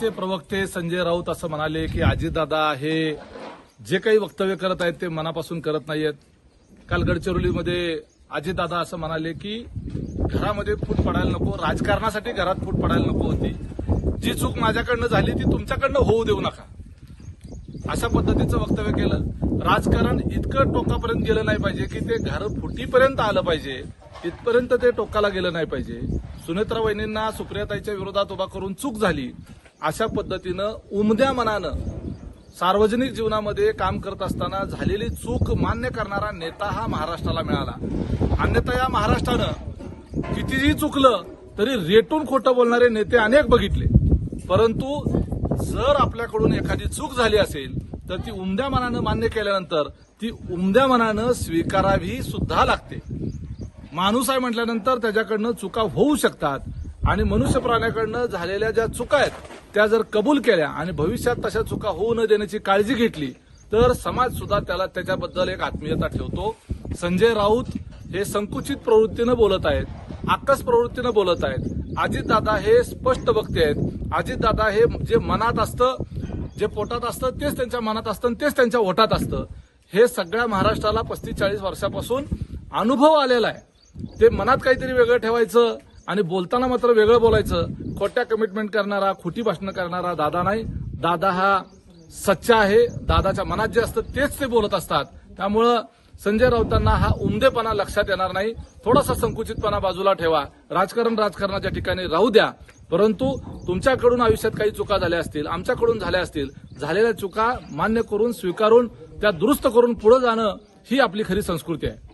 पक्षाचे प्रवक्ते संजय राऊत असं म्हणाले की अजितदादा हे जे काही वक्तव्य करत आहेत ते मनापासून करत नाहीयेत. काल गडचिरोलीमध्ये अजितदादा असं म्हणाले की घरामध्ये फूट पडायला नको राजकारणासाठी घरात फूट पडायला नको होती. जी चूक माझ्याकडनं झाली ती तुमच्याकडनं होऊ देऊ नका. अशा पद्धतीचं वक्तव्य केलं. राजकारण इतकं टोकापर्यंत गेलं नाही पाहिजे की ते घर फुटीपर्यंत आलं पाहिजे. इथपर्यंत ते टोकाला गेलं नाही पाहिजे. सुनेत्रा वहिनींना सुप्रियाताईच्या विरोधात उभा करून चूक झाली. अशा पद्धतीनं उमद्या मनानं सार्वजनिक जीवनामध्ये काम करत असताना झालेली चूक मान्य करणारा नेता हा महाराष्ट्राला मिळाला. अन्यथा या महाराष्ट्रानं कितीही चुकलं तरी रेटून खोटं बोलणारे नेते अनेक बघितले. परंतु जर आपल्याकडून एखादी चूक झाली असेल तर ती उमद्या मनानं मान्य केल्यानंतर ती उमद्या मनानं स्वीकारावी सुद्धा लागते. माणूस आहे म्हटल्यानंतर त्याच्याकडनं चुका होऊ शकतात आणि मनुष्य प्राण्याकडनं झालेल्या ज्या चुका आहेत त्या जर कबूल केल्या आणि भविष्यात तशा चुका होऊ न देण्याची काळजी घेतली तर समाज सुद्धा त्याला त्याच्याबद्दल एक आत्मीयता ठेवतो. संजय राऊत हे संकुचित प्रवृत्तीनं बोलत आहेत आकस प्रवृत्तीनं बोलत आहेत. अजितदादा हे स्पष्ट वक्ते आहेत. अजितदादा हे जे मनात असतं जे पोटात असतं तेच त्यांच्या मनात असतं आणि तेच त्यांच्या ओठात असतं. हे सगळ्या महाराष्ट्राला पस्तीस चाळीस वर्षापासून अनुभव आलेला आहे. ते मनात काहीतरी वेगळं ठेवायचं आणि बोलताना मात्र वेगळं बोलायचं. खोट्या कमिटमेंट करणारा खोटी भाषणं करणारा दादा नाही. दादा हा सच्चा आहे. दादाच्या मनात जे असतं तेच ते बोलत असतात. त्यामुळं संजय राऊतांना हा उमदेपणा लक्षात येणार नाही. थोडासा संकुचितपणा बाजूला ठेवा. राजकारण राजकारणाच्या ठिकाणी राहू द्या. परंतु तुमच्याकडून आयुष्यात काही चुका झाल्या असतील आमच्याकडून झाल्या असतील झालेल्या चुका मान्य करून स्वीकारून त्या दुरुस्त करून पुढे जाणं ही आपली खरी संस्कृती आहे.